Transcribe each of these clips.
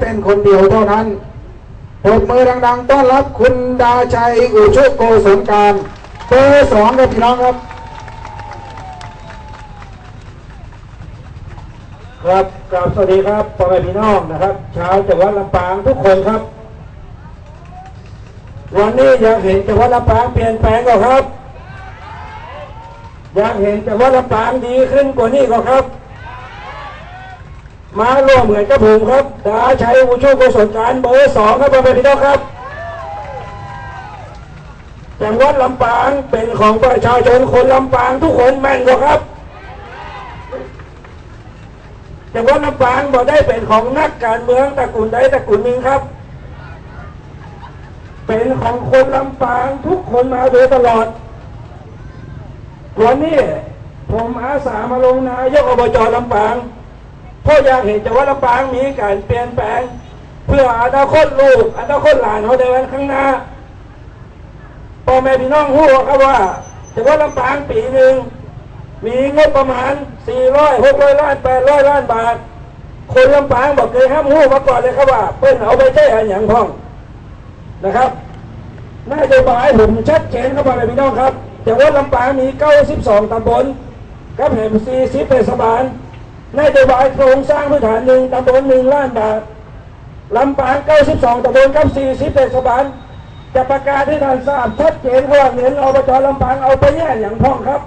เป็นคนเดียวเท่านั้นปรบมือดัง ๆ ต้อนรับคุณดาชัยอุชุโกศลการเบอร์สองครับพี่น้องครับ ครับกราบสวัสดีครับพ่อแม่พี่น้องนะครับ ชาวจังหวัดลำปางทุกคนครับ วันนี้อยากเห็นจังหวัดลำปางเปลี่ยนแปลงก็ครับอยากเห็นจังหวัดลำปางดีขึ้นกว่านี้ก็ครับ มาร่วมเหมือนกับผมครับดาชัยอุชุกุศลการเบอร์สองครับพ่อแม่พี่น้องครับจังหวัดลำปางเป็นของประชาชนคนลำปางทุกคนแม่นก็ครับจังหวัดลำปางบอได้เป็นของนักการเมืองตระกูลใดตระกูลหนึ่งครับ เป็นของคนลำปางทุกคนมาโดยตลอดวันนี้ผมอาสามาลงนายกอบจลำปาง พราะอยากเห็นจังหวัดลำปางมีการเปลี่ยนแปลง เพื่ออนาคตลูกอนาคตหลานเขาในวันข้างหน้าพ่อแม่พี่น้องรู้ครับว่าจังหวัดลำปางปีหนึ่งมีงบประมาณ 400 600 ล้าน 800 ล้านบาท คนลำปางบอกเคยห้ามหู้มาก่อนเลยครับว่าเพิ่นเอาไปใช้อันอย่างพ้องนะครับนโยบายผมชัดเจนครับพ่อแม่พี่น้องครับแต่ว่าลำปางมี 92 ตำบลกับแห่ง40เทศบาล นโยบายโครงสร้างพื้นฐานหนึ่งตำบลหนึ่งล้านบาทลำปาง 92ตำบลกับ40เทศบาลจะประกาศให้ท่านทราบชัดเจนรับว่าเงินอบจลำปางเอาไปแย่อย่างพ้องครับ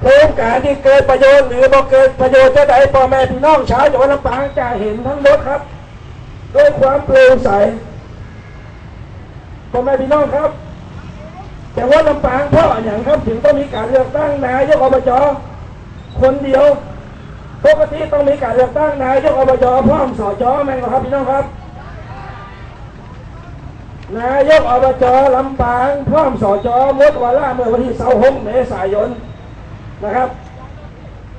โครงการที่เกิดประโยชน์หรือบ่เกิดประโยชน์จะได้พ่อแม่พี่น้องชาวจังหวัดลำปางจะเห็นทั้งหมดครับ ด้วยความโปร่งใสพ่อแม่พี่น้องครับจังหวัดลำปางเพราะอย่างครับถึงต้องมีการเลือกตั้งนายกอบจ คนเดียวปกติต้องมีการเลือกตั้งนายกอบจพร้อมสจแม่งครับพี่น้องครับ นายกอบจลำปางพร้อมสจมดวาระเมื่อวันที่26เมษายนนะครับ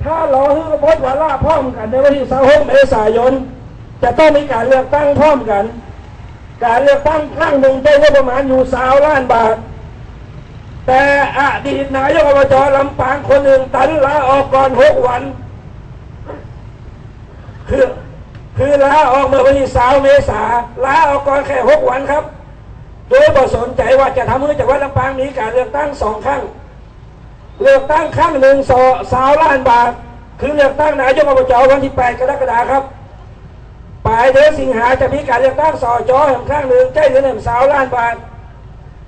ถ้ารอให้กบฏวาระพร้อมกันในวันที่26เมษายนจะต้องมีการเลือกตั้งพร้อมกัน การเลือกตั้งครั้งหนึ่งได้งบประมาณอยู่สาวล้านบาท แต่อดีตนายกอบจลำปางคนหนึ่งตันลาออกก่อนหกวัน คือคือลาออกเมื่อวันที่สาวเมษาลาออกก่อนแค่หกวันครับ โดยบ่สนใจว่าจะทำให้จังหวัดลำปางมีการเลือกตั้งสองครั้งเลือกตั้งครั้งหนึ่งสอสาวล้านบาท คือเลือกตั้งนายกอบจวันที่8กรกฎาคมครับปลายเดือนสิงหาจะมีการเลือกตั้งสอจอแห่งครั้งหนึ่งใช้เงินหนึ่งสาวล้านบาท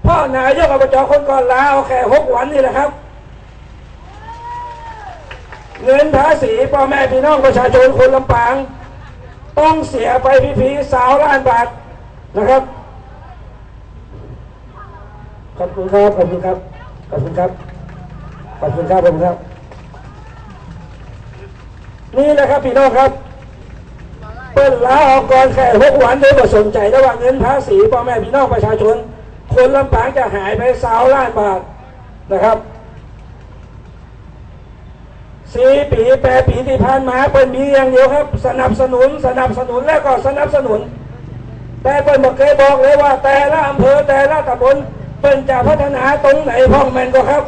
พ่อนายกอบจคนก่อนลาเอาแค่หกวันนี่แหละครับ เงินภาษีพ่อแม่พี่น้องประชาชนคนลำปาง ต้องเสียไปพีๆสาวล้านบาทนะครับ ขอบคุณครับ ขอบคุณครับ ขอบคุณครับ ขอบคุณครับผมครับ นี่นะครับพี่น้องครับเปิ้นลาออกก่อนแค่หกวันโดยบ่สนใจระหว่างเงินภาษีพ่อแม่พี่น้องประชาชน คนลำปางจะหายไปสาวล้านบาทนะครับสี่ปีแปดปีที่ผ่านมาเปิ้นมีอย่างเดียวครับ สนับสนุนสนับสนุนแล้วก็สนับสนุน แต่เปิ้นบอกเคยบอกเลยว่า แต่ละอำเภอแต่ละตำบลเปิ้นจะพัฒนาตรงไหนพ่องแมนก็ครับ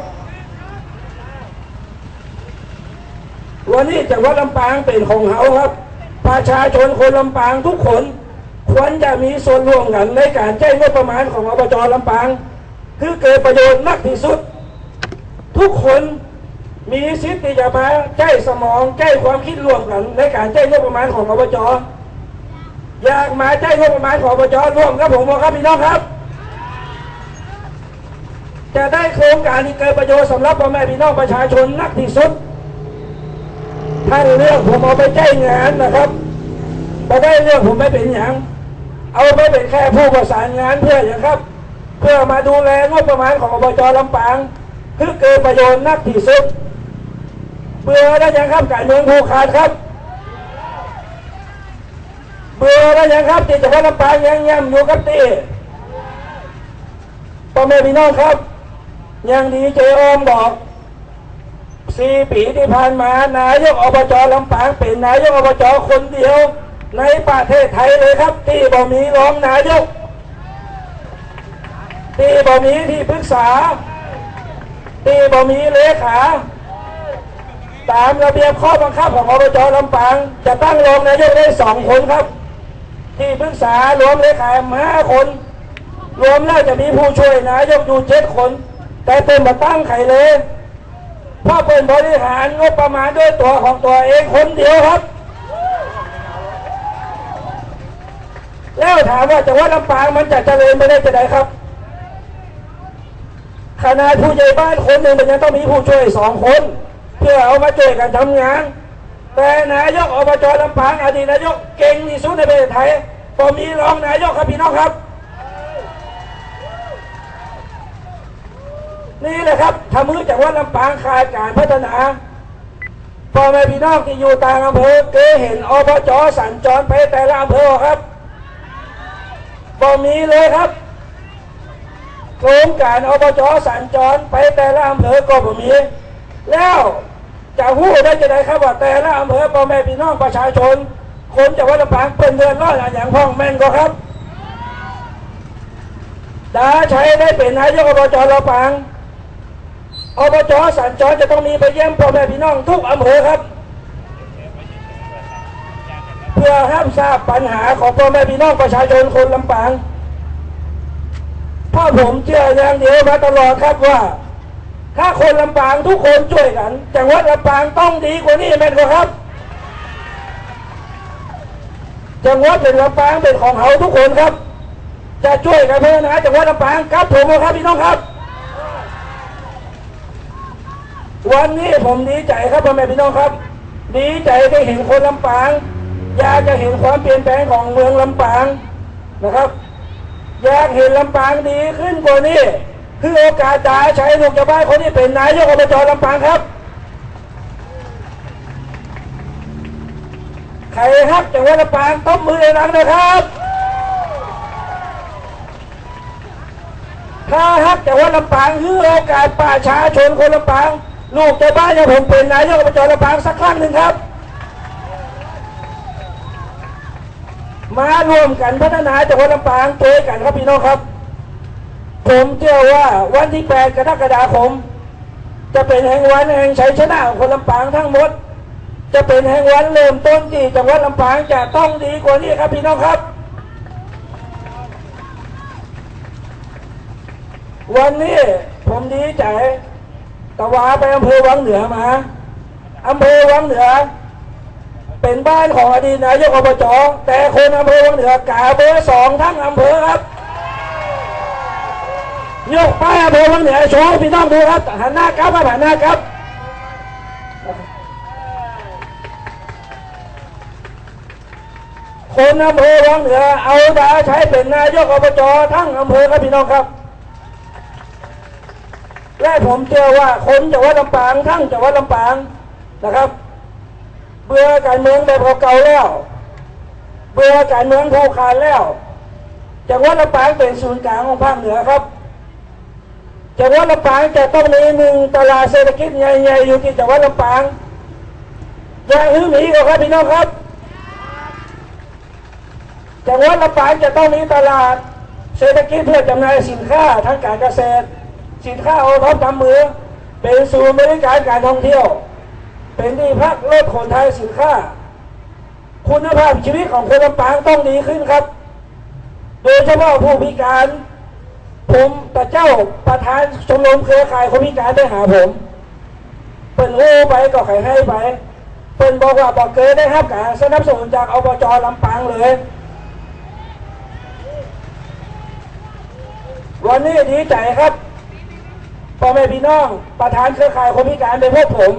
วันนี้จังหวัดลำปางเป็นของเขาครับ ประชาชนคนลำปางทุกคน ควรจะมีส่วนร่วมกันในการแจ้งบประมาณของอบจลำปาง คือเกิดประโยชน์มากที่สุด ทุกคนมีสิทธิ์ที่จะมาใช้สมองใช้ความคิดร่วมกัน ในการแจ้งบประมาณของอบจอยากมาใช้งบประมาณของอบจร่วมกับผมบอกครับพี่น้องครับ จะได้โครงการที่เกิดประโยชน์สำหรับพ่อแม่พี่น้องประชาชนนักที่สุดท่านเลือกผมเอาไปใช้งานนะครับพอได้เลือกผมไม่เป็นอย่าง เอาไปเป็นแค่ผู้ประสานงานเพื่ออย่างครับ เพื่อมาดูแลงบประมาณของอบจลำปางคือเกิดประโยชน์นักที่สุดเบื่อแล้วยังครับการเมืองผูกขาดครับ เบื่อแล้วยังครับที่จังหวัดลำปางยังย่ำอยู่กับตีพ่อแม่พี่น้องครับ ยังดีเจออมบอกสี่ปีที่ผ่านมานายกอบจลำปางเป็นนายกอบจคนเดียว ในประเทศไทยเลยครับ ที่บ่มีรองนายก ที่บ่มีที่ปรึกษา ที่บ่มีเลขา ตามระเบียบข้อบังคับของอบจลำปาง จะตั้งรองนายกได้สองคนครับ ที่ปรึกษารวมเลขาห้าคน รวมแล้วจะมีผู้ช่วยนายกอยู่เจ็ดคน แต่เป็นมาตั้งไขเลยเพราะเป็นบริหารงบประมาณด้วยตัวของตัวเองคนเดียวครับ แล้วถามว่าจังหวัดลำปางมันจะเจริญไปได้จะไหนครับขนาดผู้ใหญ่บ้านคนหนึ่งมันยังต้องมีผู้ช่วยสองคน เพื่อเอามาช่วยกันทำงาน แต่นายกอบจลำปางอดีตนายกเก่งที่สุดในประเทศไทยพอมีรองนายกครับพี่น้องครับ นี่แหละครับทำมือจากวัดลำปางขาดการพัฒนาพ่อแม่พี่น้องที่อยู่ต่างอำเภอเคยเห็นอบจสัญจรไปแต่ละอำเภอครับ บ่มีเลยครับ โครงการอบจสัญจรไปแต่ละอำเภอก็บ่มี แล้วจะพูดได้จะไหนครับว่าแต่ละอำเภอพ่อแม่พี่น้องประชาชน คนจากวัดลำปางเป็นเดือนร้อนอย่างพ้องแม่นก็ครับดาใช้ได้เป็นนายกอบจลำปางอบจสัญจรจะต้องมีไปเยี่ยมพ่อแม่พี่น้องทุกอำเภอครับ พื่อห้ามทราบปัญหาของพ่อแม่พี่น้องประชาชนคนลำปางเพ่อผมเชื่ออย่างเดียวมาตลอดครับว่า ถ้าคนลำปางทุกคนช่วยกันจังหวัดลำปางต้องดีกว่านี้แม่นครับจังหวัดเป็นลำปางเป็นของเขาทุกคนครับ จะช่วยกันเพัฒนาจังหวัดลำปางครับผมครับพี่น้องครับ วันนี้ผมดีใจครับพ่อแม่พี่น้องครับ ดีใจได้เห็นคนลำปาง อยากจะเห็นความเปลี่ยนแปลงของเมืองลำปางนะครับ อยากเห็นลำปางดีขึ้นกว่านี้คือโอกาสดาใช้ลูกจะบ้านคนนี้เป็นนายกอบจลำปางครับ ใครฮักจังหวัดลำปางต้มมือในนังนะครับ ถ้าฮักจังหวัดลำปางคือโอกาสประชาชนคนลำปาง ลูกจะบ้านอย่างผมเป็นนายกอบจลำปางสักครั้งหนึ่งครับ มารวมกันพัฒนาจังหวัดลำปางตัวกันครับพี่น้องครับ ผมเชื่อว่าวันที่ 8 กรกฎาคม จะเป็นแห่งวันแห่งชัยชนะของคนลำปางทั้งหมด จะเป็นแห่งวันเริ่มต้นที่จังหวัดลำปางจะต้องดีกว่านี้ครับพี่น้องครับ วันนี้ผมดีใจตะวาไปอำเภอวังเหนือมาอำเภอวังเหนือ เป็นบ้านของอดีตนายกอบจแต่คนอำเภอวังเหนือกาเบอร์สองทั้งอำเภอครับยกป้ายอำเภอวังเหนือโชว์พี่น้องดูครับหันหน้ากลับมาหันหน้ากลับคนอำเภอวังเหนือเอาดาใช้เป็นนายกอบจทั้งอำเภอครับพี่น้องครับ และผมเชื่อว่าคนจังหวัดลำปางทั้งจังหวัดลำปางนะครับ เบื่อการเมืองแบบเก่าๆแล้ว เบื่อการเมืองผูกขาดแล้วจังหวัดลำปางเป็นศูนย์กลางของภาคเหนือครับจังหวัดลำปางจะต้องมีหนึ่งตลาดเศรษฐกิจใหญ่ๆอยู่ที่จังหวัดลำปางอย่าหื้อหมีก็ครับพี่น้องครับจังหวัดลำปางจะต้องมีตลาดเศรษฐกิจเพื่อจำหน่ายสินค้าทางการเกษตร สินค้าโอท็อปทำมือเป็นศูนย์บริการการท่องเที่ยว เป็นที่พักรถขนไทยสินค้า คุณภาพชีวิตของคนลำปางต้องดีขึ้นครับ โดยเฉพาะผู้พิการ ผมแต่เจ้าประธานชมรมเครือข่ายคนพิการได้หาผมเป็นโอ้ไปก็ใครให้ไปเป็นบอกว่าบอกเกิดได้ครับการสนับสนุนจากอบจลำปางเลยวันนี้ดีใจครับพ่อแม่พี่น้อง ประธานเครือข่ายคนพิการเป็นพวกผม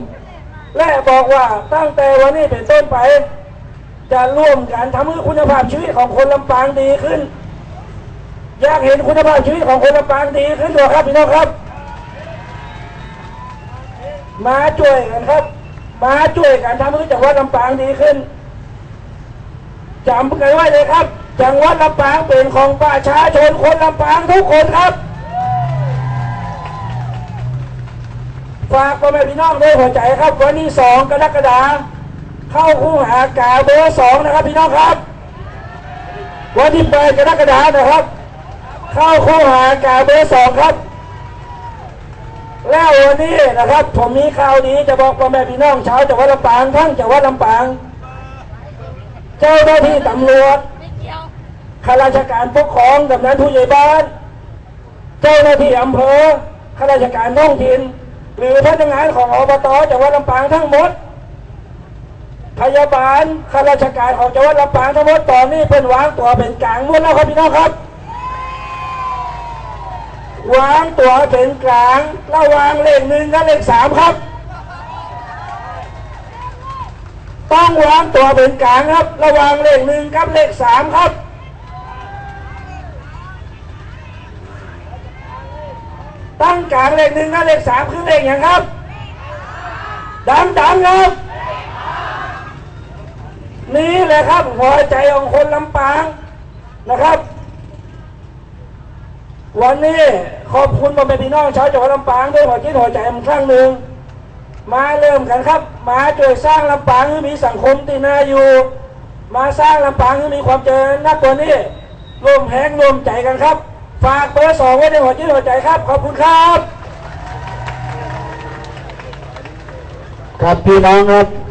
และบอกว่าตั้งแต่วันนี้เป็นต้นไป จะร่วมกันทำให้คุณภาพชีวิตของคนลำปางดีขึ้น อยากเห็นคุณภาพชีวิตของคนลำปางดีขึ้นด้วครับพี่น้องครับ มาช่วยกันครับ มาช่วยกันทำให้จังหวัดลำปางดีขึ้นจำกันไว้เลยครับ จังหวัดลำปางเป็นของประชาชนคนลำปางทุกคนครับ ฝากพ่อแม่พี่น้องด้วยหัวใจครับ วันนี้สองกรกฎาคมเข้าคู่หากาเบอร์สองนะครับพี่น้องครับ วันที่แปดกรกฎานะครับ เข้าคู่หากาเบอร์สองครับ แล้ววันนี้นะครับ ผมมีข่าวดีจะบอกพ่อแม่พี่น้องชาวจังหวัดลำปางทั้งจังหวัดลำปาง เจ้าหน้าที่ตำรวจข้าราชการปกครองกำนันผู้ใหญ่บ้าน เจ้าหน้าที่อำเภอข้าราชการท้องถิ่น หรือพนักงานของอบตจังหวัดลำปางทั้งหมด พยาบาลข้าราชการของจังหวัดลำปางทั้งหมดตอนนี้เป็นวางตัวเป็นกลางหมดแล้วครับพี่น้องครับ วางตัวเป็นกลางระวางเลขหนึ่งกับเลขสามครับ ต้องวางตัวเป็นกลางครับ ระวางเลขหนึ่งกับเลขสามครับ ตั้งกลางเลขหนึ่งกับเลขสามคือเลขอย่างครับดังๆครับ นี่แหละครับหัวใจของคนลำปางนะครับ วันนี้ขอบคุณพ่อแม่พี่น้องชาวจังหวัดลำปางด้วยหัวจิตหัวใจอีกครั้งหนึ่งมาเริ่มกันครับ มาช่วยสร้างลำปางให้มีสังคมที่น่าอยู่ มาสร้างลำปางให้มีความเจริญนักกว่านี้ร่วมแหงร่วมใจกันครับ ฝากเบอร์สองไว้ในหัวจิตหัวใจครับ ขอบคุณครับ ครับพี่น้องครับ